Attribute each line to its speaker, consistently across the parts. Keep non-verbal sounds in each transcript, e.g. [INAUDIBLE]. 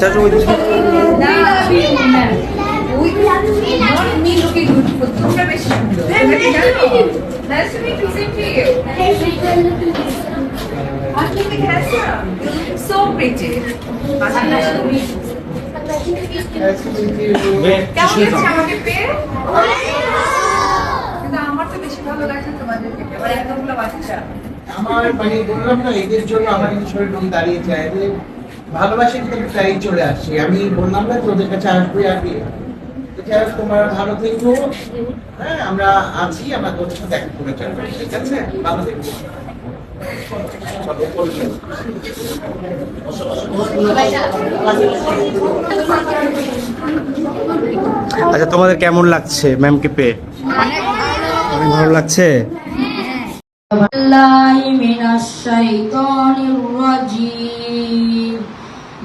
Speaker 1: জানো? Nice to meet you. So pretty. কেমন লাগছে আমাকে পেয়ে? কিন্তু আমার তো বেশি ভালো লাগছে তোমাদেরকে পেয়ে। আমার এতগুলো বাচ্চা।
Speaker 2: আমার মানে বললাম না এদের জন্য আমার শরীর দাঁড়িয়ে যায়। ভালোবাসি কিন্তু প্রায় চলে আসে আমি বললাম না তোদের কাছে আসবই আগে তোমার ভালো থেকো। হ্যাঁ আমরা আছি আমরা তোর সাথে দেখা করে চলবো ঠিক আছে? ভালো থেকো।
Speaker 3: আচ্ছা তোমাদের কেমন লাগছে ম্যামকে পেয়ে? অনেক ভালো লাগছে?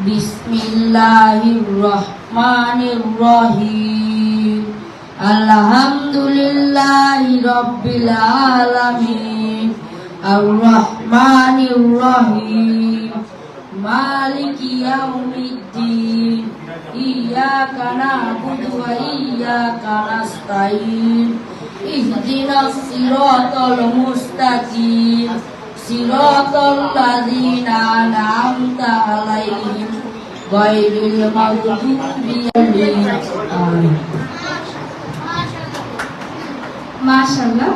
Speaker 4: বিসমিল্লাহির রহমানির রহিম। আলহামদুলিল্লাহি রব্বিল আলামিন। আর রহমানির রহিম। মালিক ইয়াউমিদ্দিন। ইyyaka na'budu wa iyyaka nasta'in ইহদিনাস সিরাতাল মুস্তাকিম। صراط الذين أنعمت عليهم غير المغضوب عليهم آمين
Speaker 5: মাশাল্লাহ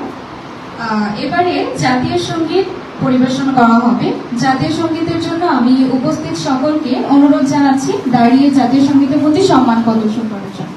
Speaker 5: আহ, এবারে জাতীয় সঙ্গীত পরিবেশন করা হবে জাতীয় সঙ্গীতের জন্য আমি উপস্থিত সকলকে অনুরোধ জানাচ্ছি দাঁড়িয়ে জাতীয় সঙ্গীতের প্রতি সম্মান প্রদর্শন করার জন্য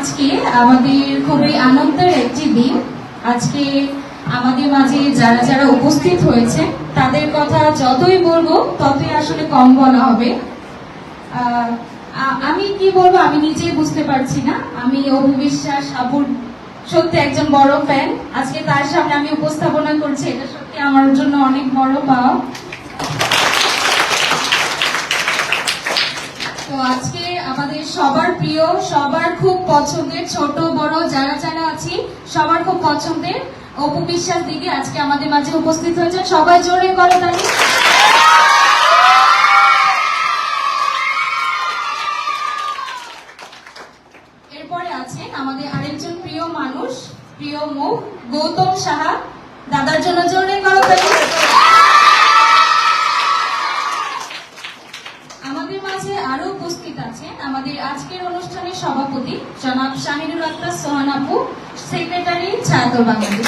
Speaker 5: আজকে আমাদের খুবই আনন্দের একটি দিন। আজকে আমাদের মাঝে যারা যারা উপস্থিত হয়েছে, তাদের কথা যতই বলব, ততই আসলে কম বলা হবে। আমি কি বলব আমি নিজেই বুঝতে পারছি না। আমি অভি বিশ্বাস আবুর সত্যি একজন বড় ফ্যান আজকে তার সামনে আমি উপস্থাপনা করছি, এটা সত্যি আমার জন্য অনেক বড় পাওয়া। তো আজকে আমাদের সবার প্রিয়, সবার খুব পছন্দের ছোট, বড়, যারা যারা আছি, সবার খুব পছন্দের অপু বিশ্বাস দিদি আজকে আমাদের মাঝে উপস্থিত হয়েছেন। সবাই জোরে করে তালি এরপরে আছেন আমাদের আরেকজন প্রিয় মানুষ প্রিয় মুখ গৌতম সাহা দাদার জন্য জোরে করো তালি আমাদের মাঝে আরও উপস্থিত আছেন আমাদের আজকের অনুষ্ঠানের সভাপতি জনাব শাহিনুল আক্তার সোহান আপু সেক্রেটারি ছাত্র বাংলাদেশ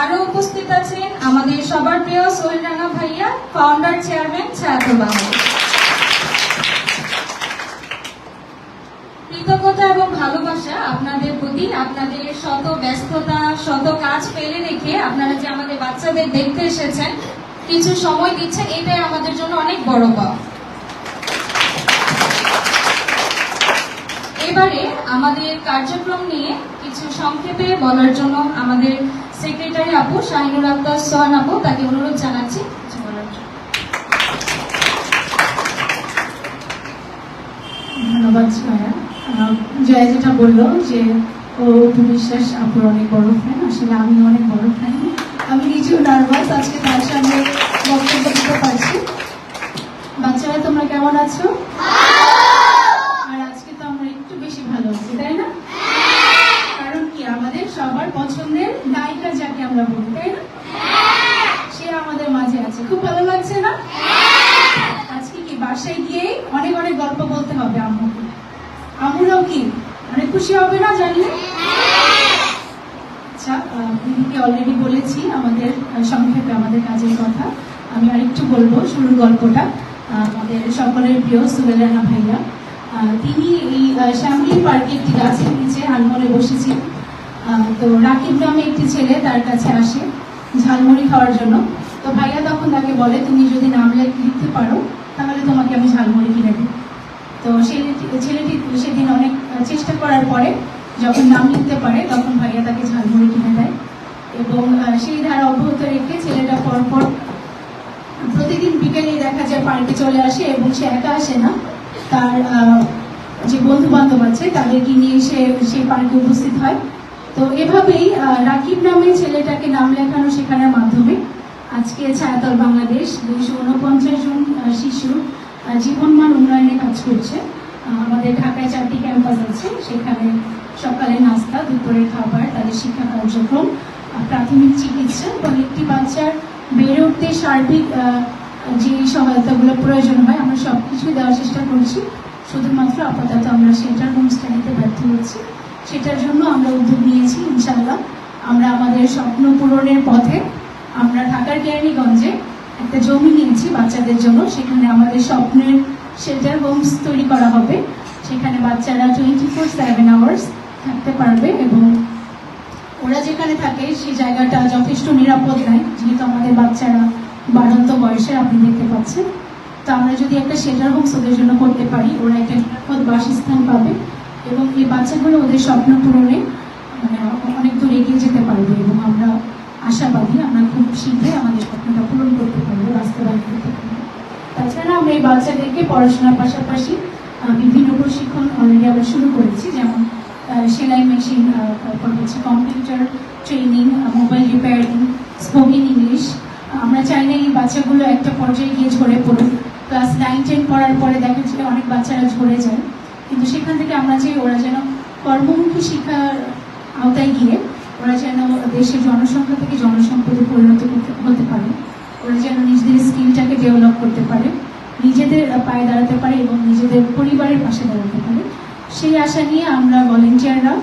Speaker 5: আরও উপস্থিত আছেন আমাদের সবার প্রিয় সোহেল রানা ভাইয়া ফাউন্ডার চেয়ারম্যান ছাত্র বাংলাদেশ কৃতজ্ঞ কৃতজ্ঞতা এবং ভালোবাসা আপনাদের প্রতি, আপনাদের শত ব্যস্ততা, শত কাজ ফেলে রেখে আপনারা যে আমাদের বাচ্চাদের দেখতে এসেছেন, কিছু সময় দিচ্ছেন, এটাই আমাদের জন্য অনেক বড় পাওয়া এবারে আমাদের কার্যক্রম নিয়ে কিছু সংক্ষেপে বলার জন্য আমাদের সেক্রেটারি আপু শাহিনুর আক্তার সোহান আপু, তাকে অনুরোধ জানাচ্ছি
Speaker 6: ধন্যবাদ জয়া যেটা বলল যে, ও বিশ্বাস আপুর অনেক বড় ফ্যান আসলে আমি অনেক বড় ফ্যান আমি নিজেও নার্ভাস আজকে তার সামনে বক্তব্য দিতে পারছি বাচ্চারা তোমরা কেমন আছো আর আজকে তো আমরা একটু বেশি ভালো আছি তাই না কারণ কি আমাদের সবার পছন্দের নায়িকা যাকে আমরা বলি তাই না সে আমাদের মাঝে আছে খুব ভালো লাগছে না আজকে কি বাসায় গিয়ে অনেক অনেক গল্প বলতে হবে আম্মুকে আম্মুরাও কি অনেক খুশি হবে না জানলে আচ্ছা আহ, দিদিকে অলরেডি বলেছি আমাদের আহ, সংক্ষেপে আমাদের কাজের কথা আমি আরেকটু বলব শুরুর গল্পটা আহ, আমাদের প্রিয় সুবেলানা ভাইয়া তিনি এই শ্যামলী পার্কে একটি গাছের নিচে আনমনে বসেছিলেন তো রাকিব নামে একটি ছেলে তার কাছে আসে ঝালমুড়ি খাওয়ার জন্য। তো ভাইয়া তখন তাকে বলে, তুমি যদি নাম লেখ- লিখতে পারো, তাহলে তোমাকে আমি ঝালমুড়ি কিনে দেবো। তো ছেলেটি ছেলেটি সেদিন অনেক চেষ্টা করার পরে যখন নাম লিখতে পারে, তখন ভাইয়া তাকে ঝালমুড়ি কিনে দেয়। এবং সেই ধারা অব্যাহত রেখে ছেলেটা পরপর প্রতিদিন বিকেলে দেখা যায় পার্কে চলে আসে এবং সে একা আসে না। তার যে বন্ধু বান্ধব আছে, তাদেরকে নিয়ে সে সেই পার্কে উপস্থিত হয়। তো এভাবেই রাকিব নামে ছেলেটাকে নাম লেখানো শেখানোর মাধ্যমে আজকে ছায়াতল বাংলাদেশ দুইশো উনপঞ্চাশ জন শিশু জীবনমান উন্নয়নে কাজ করছে। আমাদের ঢাকায় চারটি ক্যাম্পাস আছে। সেখানে সকালে নাস্তা, দুপুরের খাবার, তাদের শিক্ষা কার্যক্রম প্রাথমিক চিকিৎসা একটি বাচ্চার বেড়ে উঠতে সার্বিক যে সহায়তাগুলো প্রয়োজন হয়, আমরা সব কিছুই দেওয়ার চেষ্টা করছি। শুধুমাত্র আপাতত আমরা সেটার হোমস্টে নিতে ব্যর্থ হচ্ছি। সেটার জন্য আমরা উদ্যোগ নিয়েছি ইনশাল্লাহ আমরা আমাদের স্বপ্ন পূরণের পথে আমরা ঢাকার কেরানীগঞ্জে একটা জমি নিয়েছি বাচ্চাদের জন্য। সেখানে আমাদের স্বপ্নের শেল্টার হোমস তৈরি করা হবে। সেখানে বাচ্চারা টোয়েন্টি ফোর সেভেন আওয়ার্স থাকতে পারবে এবং যেখানে থাকে, সেই জায়গাটা যথেষ্ট নিরাপদ নয় যেহেতু আমাদের বাচ্চারা বাড়ন্ত বয়সে আপনি দেখতে পাচ্ছেন। তো আমরা যদি একটা শেল্টার হোমস ওদের জন্য করতে পারি, ওরা একটা নিরাপদ বাসস্থান পাবে এবং এই বাচ্চাগুলো ওদের স্বপ্ন পূরণে মানে অনেক দূর এগিয়ে যেতে পারবে এবং আমরা আশাবাদী, আমরা খুব শীঘ্রই আমাদের স্বপ্নটা পূরণ করতে পারব, বাস্তবায়ন করতে পারব। তাছাড়া আমরা এই বাচ্চাদেরকে পড়াশোনার পাশাপাশি বিভিন্ন প্রশিক্ষণ অলরেডি আমরা শুরু করেছি, যেমন সেলাই মেশিন তারপর হচ্ছে computer training mobile repairing spoken English আমরা চাই না এই বাচ্চাগুলো একটা পর্যায়ে গিয়ে ঝরে পড়ুক ক্লাস নাইন টেন পড়ার পরে দেখা যায় অনেক বাচ্চারা ঝরে যায়। কিন্তু সেখান থেকে আমরা চাই ওরা যেন কর্মমুখী শিক্ষার আওতায় গিয়ে ওরা যেন দেশের জনসংখ্যা থেকে জনসম্পদে পরিণত হতে পারে। ওরা যেন নিজেদের স্কিলটাকে ডেভেলপ করতে পারে, নিজেদের পায়ে দাঁড়াতে পারে এবং নিজেদের পরিবারের পাশে দাঁড়াতে পারে। সেই আশা নিয়ে আমরা ভলেন্টিয়াররা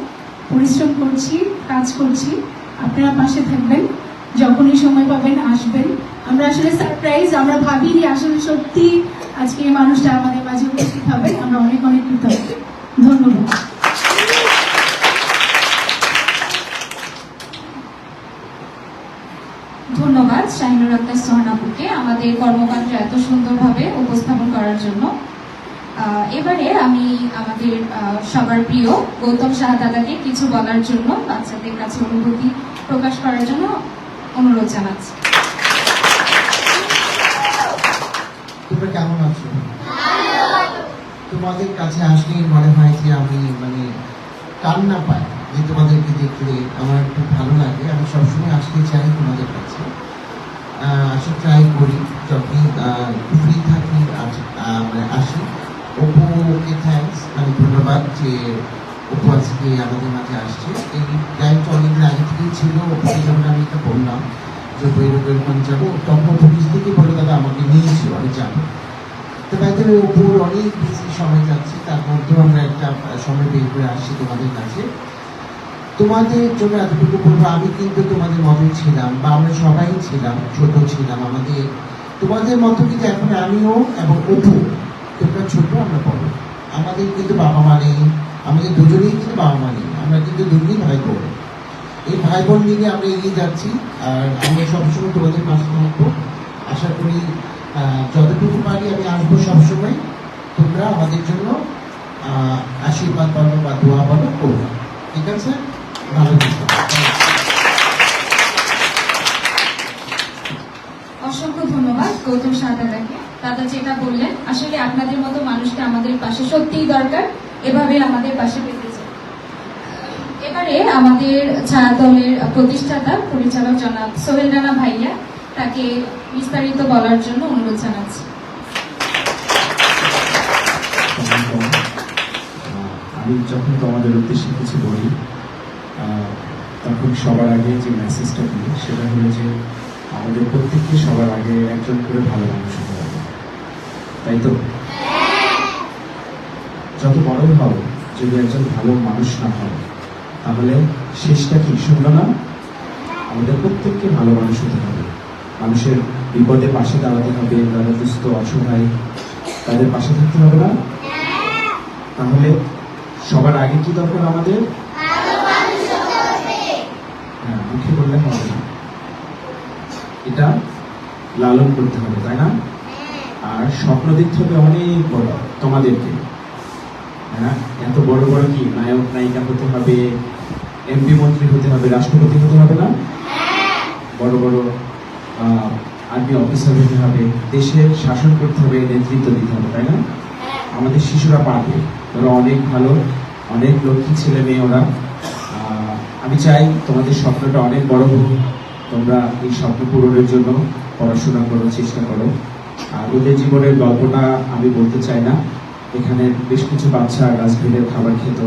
Speaker 6: পরিশ্রম করছি, কাজ করছি। আপনারা পাশে থাকবেন, যখনই সময় পাবেন আসবেন। আমরা আসলে সারপ্রাইজ আমরা ভাবিনি আসলে সত্যি আজকে এই মানুষটা আমাদের মাঝে উপস্থিত হবে। আমরা অনেক অনেক কৃতজ্ঞ। ধন্যবাদ।
Speaker 5: ধন্যবাদ, শাহিনুর আক্তার সোহানাপুকে আমাদের কর্মকাণ্ড এত সুন্দরভাবে উপস্থাপন করার জন্য। এবারে আমি আমাদের সবার প্রিয় গৌতম শাহ দাদাকে কিছু বলার জন্য বাচ্চাদের কাছে অনুভূতি প্রকাশ করার জন্য অনুরোধ জানাচ্ছি।
Speaker 2: তোমরা কেমন আছো? তোমাদের কাছে আসলেই মনে হয় যে আমি মানে কান্না পাই যে তোমাদেরকে দেখলে আমার খুব ভালো লাগে। আমি সবসময় আসতে চাই তোমাদের কাছে। আহ, আসা ট্রাই করি যখন ফ্রি থাকি আসি। অপুকে থ্যাঙ্কস মানে ধন্যবাদ যে অপু আজকে আমাদের মাঝে আসছে। এই প্ল্যানটা অনেকদিন আগে থেকেই ছিল, অপুকে যখন আমি এটা বললাম যে বৈরব এরকম যাব, তখন পুলিশ থেকে বলে, দাদা, আমাকে নিয়েছিল আমি যাব। তো বাইদের উপর অনেক বেশি সময় যাচ্ছে, তার মধ্যেও আমরা একটা সময় বের করে আসছি তোমাদের কাছে। তোমাদের জন্য এতটুকু বলব, আমি কিন্তু তোমাদের মতো ছিলাম বা আমরা সবাই ছিলাম, ছোট ছিলাম আমাদের। তোমাদের মতো কিন্তু এখন আমিও এবং অপু, তোমরা আমরা বড় আমাদের কিন্তু বাবা মা নেই, আমাদের দুজনেই কিন্তু বাবা মা নেই, আমরা কিন্তু দুজনেই ভাই বোন এই ভাই বোন মিলে আমরা এগিয়ে যাচ্ছি, আর আমরা সবসময় তোমাদের পাশে থাকব। আশা করি যতটুকু পারি আমি আসব সবসময়। তোমরা আমাদের জন্য আশীর্বাদ বলো বা দোয়া বলো করব ঠিক আছে? ভালো
Speaker 5: অসংখ্য ধন্যবাদ গৌতম সাঁতারাকে দাদা যেটা বললেন, আসলে আপনাদের মতো মানুষকে আমাদের পাশে সত্যিই দরকার, এভাবে আমাদের পাশে পেতে চাই। এবারে আমাদের ছায়া দলের প্রতিষ্ঠাতা পরিচালক জনাব সোহেল রানা ভাইয়া তাকে বিস্তারিত বলার জন্য অনুরোধ জানাচ্ছি।
Speaker 7: আমি যখন তোমাদের উদ্দেশ্যে কিছু বলি তখন সবার আগে যে মেসেজটা দিই, সেটা হলো যে আমাদের প্রত্যেককে সবার আগে একজন করে ভালো মানুষ তাই তো? যত বড় হও, যদি একজন ভালো মানুষ না হয়, তাহলে শেষটা কি? শুনলো না? আমাদের প্রত্যেককে ভালো মানুষ হতে হবে। মানুষের বিপদে পাশে দাঁড়াতে হবে যারা দুস্থ, অসহায়, তাদের পাশে থাকতে হবে না? তাহলে সবার আগে কি দরকার আমাদের? হ্যাঁ মুখে বললে হবে না। এটা লালন করতে হবে, তাই না? আর স্বপ্ন দেখতে হবে অনেক বড়, তোমাদেরকে। হ্যাঁ? এত বড় বড় কি? নায়ক, নায়িকা হতে হবে এমপি মন্ত্রী হতে হবে, রাষ্ট্রপতি হতে হবে না? বড় বড় আর্মি অফিসার হতে হবে, দেশের শাসন করতে হবে, নেতৃত্ব দিতে হবে, তাই না? আমাদের শিশুরা পারবে। ওরা অনেক ভালো, অনেক লক্ষ্মী ছেলে মেয়ে ওরা। আমি চাই তোমাদের স্বপ্নটা অনেক বড় হোক। তোমরা এই স্বপ্ন পূরণের জন্য পড়াশোনা করো চেষ্টা করো। ওদের জীবনের গল্পটা আমি বলতে চাই না। এখানে বেশ কিছু বাচ্চা রাজভেদের খাবার খেত।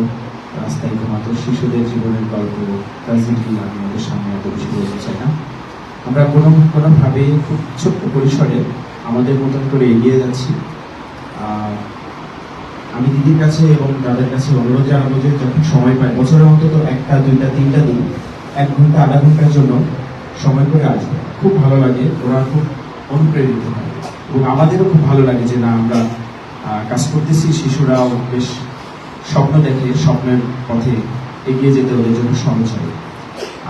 Speaker 7: রাস্তায় ঘুমাতো শিশুদের জীবনের গল্প। ট্রাজেডি আমি ওদের সামনে এত বেশি বলতে চাই না। আমরা কোনো কোনোভাবে খুব ছোট্ট পরিসরে আমাদের মতন করে এগিয়ে যাচ্ছি। আমি দিদির কাছে এবং দাদার কাছে অনুরোধ জানাব যে যখন সময় পাই বছরের অন্তত একটা, দুইটা, তিনটা দিন, এক ঘণ্টা, আধা ঘণ্টার জন্য সময় করে আসবে। খুব ভালো লাগে, ওরা খুব অনুপ্রেরিত হয়। এবং আমাদেরও খুব ভালো লাগে যে না, আমরা কাজ করতেছি, শিশুরাও বেশ স্বপ্ন দেখে স্বপ্নের পথে এগিয়ে যেতে ওদের জন্য সহজ হয়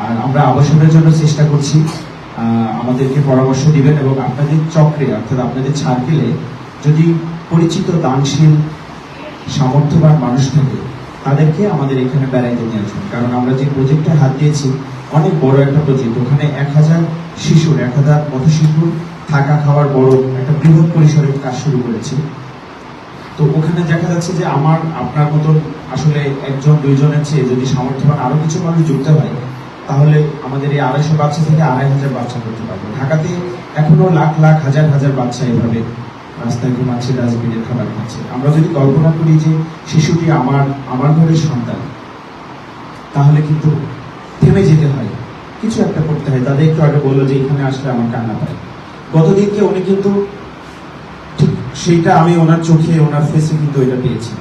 Speaker 7: আর আমরা আবাসনের জন্য চেষ্টা করছি আমাদেরকে পরামর্শ দিবেন এবং আপনাদের চক্রে, অর্থাৎ আপনাদের ছাড়কেলে যদি পরিচিত, দানশীল, সামর্থ্যবান মানুষ থাকে, তাদেরকে আমাদের এখানে বেড়াইতে নিয়ে আসবেন কারণ আমরা যে প্রজেক্টে হাত দিয়েছি, অনেক বড় একটা প্রজেক্ট ওখানে এক হাজার শিশুর, এক হাজার পথশিশুর থাকা খাওয়ার বড় একটা বৃহৎ পরিসরের কাজ শুরু করেছি। তো ওখানে দেখা যাচ্ছে যে আমার, আপনার মতন আসলে একজন, দুইজনের চেয়ে যদি সামর্থ্যবান আরও কিছু মানুষ যুক্ত হয়, তাহলে আমাদের এই আড়াইশো বাচ্চা থেকে আড়াই হাজার বাচ্চা করতে পারব। ঢাকাতে এখনও লাখ লাখ, হাজার হাজার বাচ্চা এভাবে রাস্তায় ঘুমাচ্ছে ডাস্টবিনের খাবার খাচ্ছে। আমরা যদি কল্পনা করি যে শিশুটি আমার আমার ঘরের সন্তান, তাহলে কিন্তু থেমে যেতে হয়। কিছু একটা করতে হয়। তাদের একটু আগে বলল যে এখানে আসলে আমার কান্না পায়। গতদিনকে উনি কিন্তু ঠিক সেইটা আমি ওনার চোখে, ওনার ফেসে কিন্তু এটা পেয়েছি।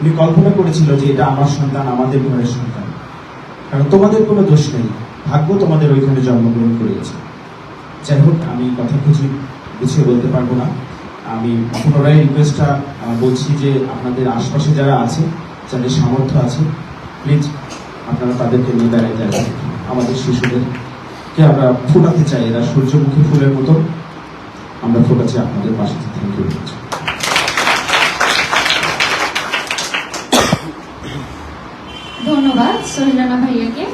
Speaker 7: উনি কল্পনা করেছিল যে এটা আমার সন্তান, আমাদের ঘরের সন্তান। কারণ তোমাদের কোনো দোষ নেই। ভাগ্য তোমাদের ওইখানে জন্মগ্রহণ করিয়েছে যাই হোক, আমি কথা খুঁজি গুছিয়ে বলতে পারব না। আমি পুনরায় রিকোয়েস্টটা বলছি যে আপনাদের আশপাশে যারা আছে, যাদের সামর্থ্য আছে প্লিজ আপনারা তাদেরকে নিয়ে বেড়াই যাবেন আমাদের শিশুদেরকে আমরা ফোটাতে চাই। এরা সূর্যমুখী ফুলের মতো। আমরা ফোটাচ্ছি আপনাদের পাশে। থ্যাংক ইউ
Speaker 5: ধন্যবাদ সোহেল রানা ভাইয়াকে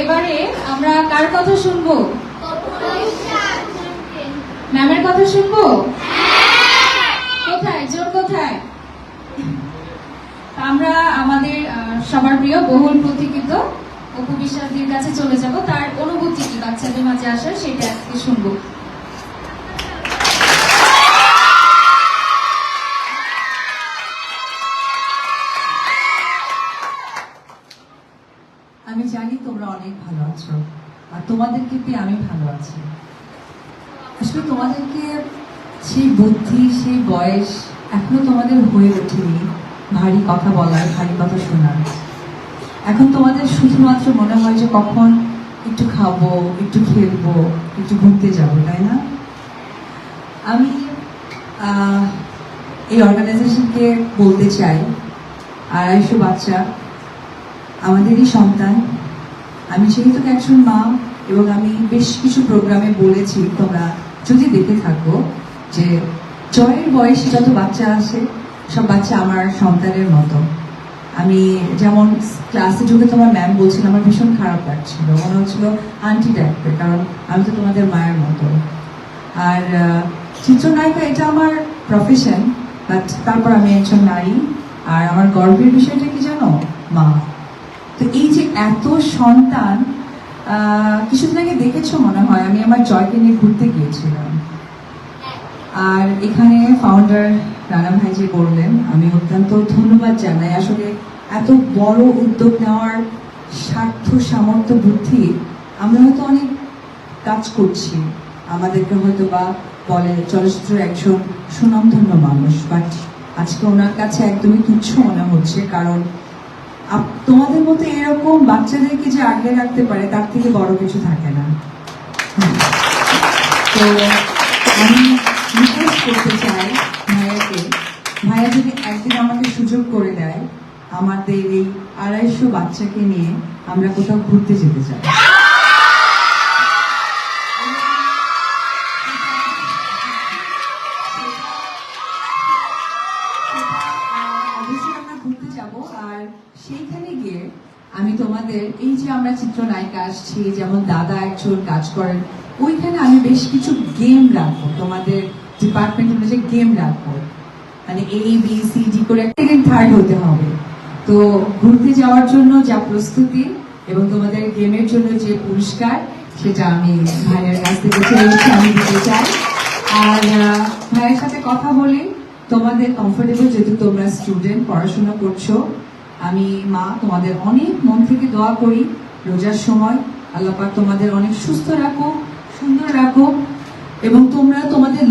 Speaker 5: এবারে আমরা কার কথা শুনব? ম্যামের কথা শুনব? কোথায়? জোর কোথায়? আমরা আমাদের সবার প্রিয় বহুল প্রতীক্ষিত অপু বিশ্বাসদের কাছে চলে যাব। তার অনুভূতি কি বাচ্চাদের মাঝে আসার সেটা আজকে শুনব।
Speaker 8: আমি জানি তোমরা অনেক ভালো আছো, আর তোমাদেরকে পেয়ে আমি ভালো আছি। আসলে তোমাদেরকে সেই বুদ্ধি, সেই বয়স এখনও তোমাদের হয়ে ওঠেনি ভারী কথা বলার, ভারী কথা শোনার। এখন তোমাদের শুধুমাত্র মনে হয় যে কখন একটু খাব, একটু খেলব, একটু ঘুরতে যাব, তাই না? আমি এই অর্গানাইজেশনকে বলতে চাই, আড়াইশো বাচ্চা আমাদেরই সন্তান। আমি যেহেতু একজন মা এবং আমি বেশ কিছু প্রোগ্রামে বলেছি, তোমরা যদি দেখে থাকো যে জয়ের বয়সে যত বাচ্চা আসে, সব বাচ্চা আমার সন্তানের মতো। আমি যেমন ক্লাসে ঢুকে তোমার ম্যাম বলছিল, আমার ভীষণ খারাপ লাগছিল। মনে হচ্ছিল আন্টি টাইপের কারণ আমি তো তোমাদের মায়ের মতো। আর চিত্রনায়িকা এটা আমার প্রফেশন বাট তারপর আমি একজন নারী। আর আমার গর্বের বিষয়টা কি জানো? মা। তো এই যে এত সন্তান কিছুদিন আগে দেখেছ মনে হয়, আমি আমার জয়কে নিয়ে ঘুরতে গিয়েছিলাম। আর এখানে ফাউন্ডার রানা ভাই যে বললেন, আমি অত্যন্ত ধন্যবাদ জানাই। আসলে এত বড় উদ্যোগ নেওয়ার স্বার্থ সামর্থ্য, বুদ্ধি আমরা হয়তো অনেক কাজ করছি। আমাদেরকে হয়তো বা বলে চলচ্চিত্র একজন সুনামধন্য মানুষ বাট আজকে ওনার কাছে একদমই তুচ্ছ মনে হচ্ছে, কারণ তোমাদের মতো এরকম বাচ্চাদেরকে যে আগলে রাখতে পারে, তার থেকে বড় কিছু থাকে না। হুম। তো, আমি রিকোয়েস্ট করতে চাই ভাইয়াকে। ভাইয়া যদি একদিন আমাকে সুযোগ করে দেয়, আমাদের এই আড়াইশো বাচ্চাকে নিয়ে আমরা কোথাও ঘুরতে যেতে চাই। সেইখানে গিয়ে আমি তোমাদের এই যে আমরা চিত্রনায়িকা আসছি, যেমন দাদা একজন কাজ করেন, ওইখানে আমি বেশ কিছু গেম রাখব। তোমাদের ডিপার্টমেন্ট অনুযায়ী গেম রাখব। মানে এ বি সি ডি করে সেকেন্ড থার্ড হতে হবে। তো ঘুরতে যাওয়ার জন্য যা প্রস্তুতি এবং তোমাদের গেমের জন্য যে পুরস্কার, সেটা আমি ভাইয়ের কাছ থেকে চেয়েছি আমি দিতে চাই। আর ভাইয়ের সাথে কথা বলি। তোমাদের কমফোর্টেবল যেহেতু তোমরা স্টুডেন্ট পড়াশোনা করছ আমি মা তোমাদের অনেক মন থেকে দোয়া করি। রোজার সময় আল্লাহ পাক তোমাদের অনেক সুস্থ রাখো সুন্দর রাখো এবং তোমরা তোমাদের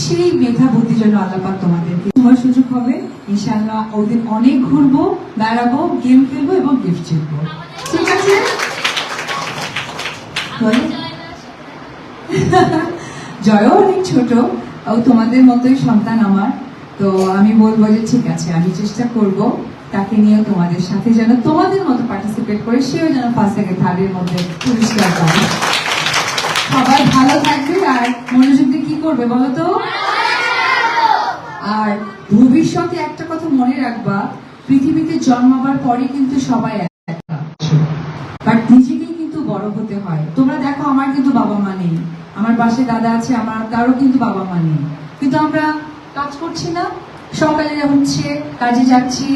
Speaker 8: সেই মেধা বুদ্ধি যেন আল্লাহ পাক তোমাদেরকে তোমার সুযোগ হবে। ইনশাআল্লাহ ওদিন অনেক ঘুরবো বেড়াবো গেম খেলব এবং গিফট জিতবো ঠিক আছে? [LAUGHS] জয়ও অনেক ছোট। ও তোমাদের মতোই সন্তান আমার। তো আমি বলব যে ঠিক আছে, আমি চেষ্টা করব তাকে নিয়ে তোমাদের সাথে যেন তোমাদের মতো পার্টিসিপেট করে সেও যেন ফার্স্ট থেকে থার্ডের মধ্যে পুরস্কার পাবে সবাই ভালো থাকবে আর মনোযোগ দিয়ে কি করবে বলো তো? আর ভবিষ্যতে একটা কথা মনে রাখবা, পৃথিবীতে জন্মাবার পরে কিন্তু সবাই বাট নিজেকেই কিন্তু বড় হতে হয়। তোমরা দেখো আমার কিন্তু বাবা মা নেই। আমার পাশে দাদা আছে, আমার তারও কিন্তু বাবা মা নেই। কিন্তু আমরা কাজ করছি না। সকালে হচ্ছে, কাজে যাচ্ছি,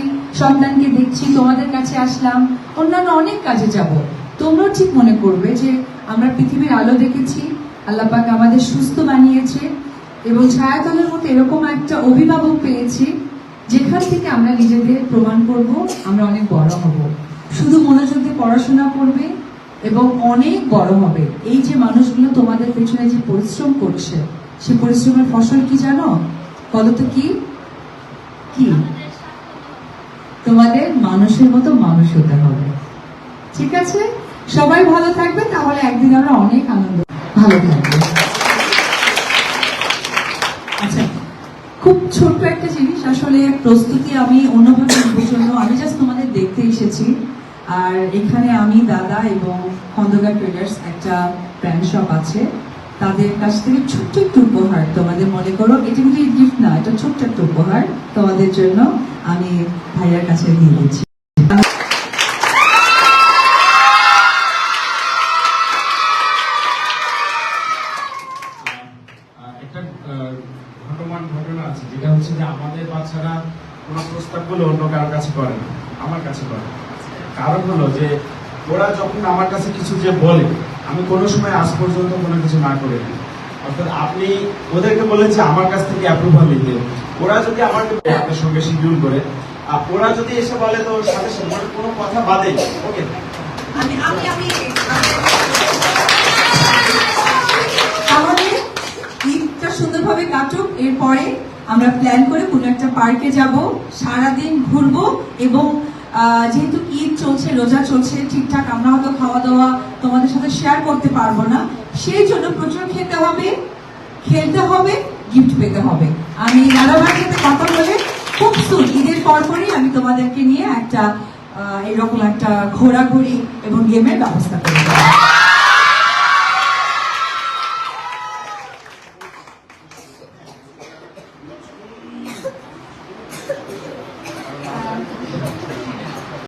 Speaker 8: সন্তানকে দেখছি, তোমাদের কাছে আসলাম। অন্যান্য অনেক কাজে যাব। তোমরাও ঠিক মনে করবে যে আমরা পৃথিবীর আলো দেখেছি, আল্লাহ পাক আমাদের সুস্থ বানিয়েছে এবং ছায়াতলের মতো এরকম একটা অভিভাবক পেয়েছি, যেখান থেকে আমরা নিজেদের প্রমাণ করব, আমরা অনেক বড় হব। শুধু মনোযোগ দিয়ে পড়াশোনা করবে এবং অনেক বড় হবে। এই যে মানুষগুলো তোমাদের পেছনে যে পরিশ্রম করছে, সে পরিশ্রমের ফসল কি জানো? বলো তো কি? কি? তোমাদের মানুষের মতো মানুষ হতে হবে। ঠিক আছে? সবাই ভালো থাকবে, তাহলে একদিন আমরা অনেক আনন্দ ভালো থাকবে। আচ্ছা খুব ছোট্ট একটা জিনিস, আসলে প্রস্তুতি আমি অন্যভাবে জন্য। আমি জাস্ট তোমাদের দেখতে এসেছি। আর এখানে আমি দাদা এবং খন্দকার ট্রেডার্স একটা ব্র্যান্ড শপ আছে। তাদের কাছ থেকে ছোট্ট একটু উপহার তোমাদের মনে করো। এটা কিন্তু গিফট না এটা ছোট্ট একটা উপহার তোমাদের জন্য আমি ভাইয়ার কাছে নিয়ে
Speaker 7: আহ, ঘটমান ঘটনা আছে যেটা হচ্ছে যে আমাদের কোনো কাছে করে না আমার কাছে করে কারণ হলো যে ওরা যখন আমার কাছে কিছু যে বলে আমি কোনো সময় আজ পর্যন্ত কোনো কিছু না করে অর্থাৎ আপনি ওদেরকে বলেন যে আমার কাছ থেকে অ্যাপ্রুভাল নিতে। ওরা যদি আমাকে আপনার সঙ্গে শিডিউল করে, আর ওরা যদি এসে বলে, তো সাথে সাথে কোনো কথা বাদে। ওকে আমি
Speaker 8: তাহলে ঈদটা সুন্দরভাবে কাটুক। এরপরে আমরা প্ল্যান করে কোনো একটা পার্কে যাব, সারাদিন ঘুরবো এবং যেহেতু ঈদ চলছে, রোজা চলছে, ঠিকঠাক আমরা হয়তো খাওয়া দাওয়া তোমাদের সাথে শেয়ার করতে পারব না। সেই জন্য প্রচুর খেতে হবে, খেলতে হবে গিফট পেতে হবে। আমি দাদা ভাইয়ের সাথে কথা বলে খুব সুন ঈদের পরপরই আমি তোমাদেরকে নিয়ে একটা এরকম একটা ঘোরাঘুরি এবং গেমের ব্যবস্থা করব